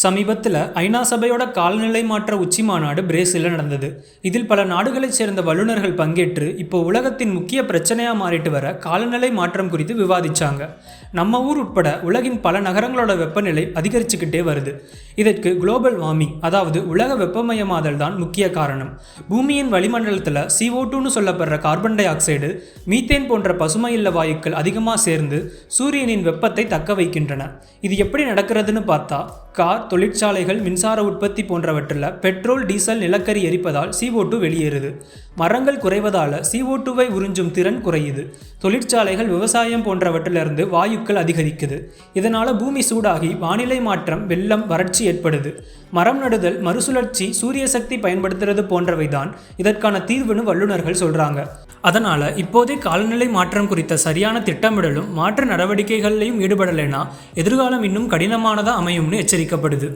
சமீபத்தில் ஐநா சபையோட காலநிலை மாற்ற உச்சி மாநாடு பிரேசிலில் நடந்தது. இதில் பல நாடுகளைச் சேர்ந்த வல்லுநர்கள் பங்கேற்று இப்போ உலகத்தின் முக்கிய பிரச்சனையாக மாறிட்டு வர காலநிலை மாற்றம் குறித்து விவாதிச்சாங்க. நம்ம ஊர் உட்பட உலகின் பல நகரங்களோட வெப்பநிலை அதிகரிச்சுக்கிட்டே வருது. இதற்கு குளோபல் வார்மிங் அதாவது உலக வெப்பமயமாதல் தான் முக்கிய காரணம். பூமியின் வளிமண்டலத்தில் CO2 டூன்னு சொல்லப்படுற கார்பன் டை ஆக்சைடு மீத்தேன் போன்ற பசுமையில்ல வாயுக்கள் அதிகமாக சேர்ந்து சூரியனின் வெப்பத்தை தக்க வைக்கின்றன. இது எப்படி நடக்கிறதுன்னு பார்த்தா கார் தொழிற்சாலைகள் மின்சார உற்பத்தி போன்றவற்றில் பெட்ரோல் டீசல் நிலக்கரி எரிப்பதால் சிஓ டூ வெளியேறுது. மரங்கள் குறைவதால் சிஓ டூவை உறிஞ்சும் திறன் குறையுது. தொழிற்சாலைகள் விவசாயம் போன்றவற்றிலிருந்து வாயுக்கள் அதிகரிக்குது. இதனால் பூமி சூடாகி வானிலை மாற்றம் வெள்ளம் வறட்சி ஏற்படுது. மரம் நடுதல் மறுசுழற்சி சூரிய சக்தி பயன்படுத்துறது போன்றவை தான் இதற்கான தீர்வுன்னு வல்லுநர்கள் சொல்கிறாங்க அதனால் இப்போதே காலநிலை மாற்றம் குறித்த சரியான திட்டமிடலும் மாற்று நடவடிக்கைகள்லையும் ஈடுபடலைன்னா எதிர்காலம் இன்னும் கடினமானதாக அமையும்னு எச்சரிக்கப்படுது.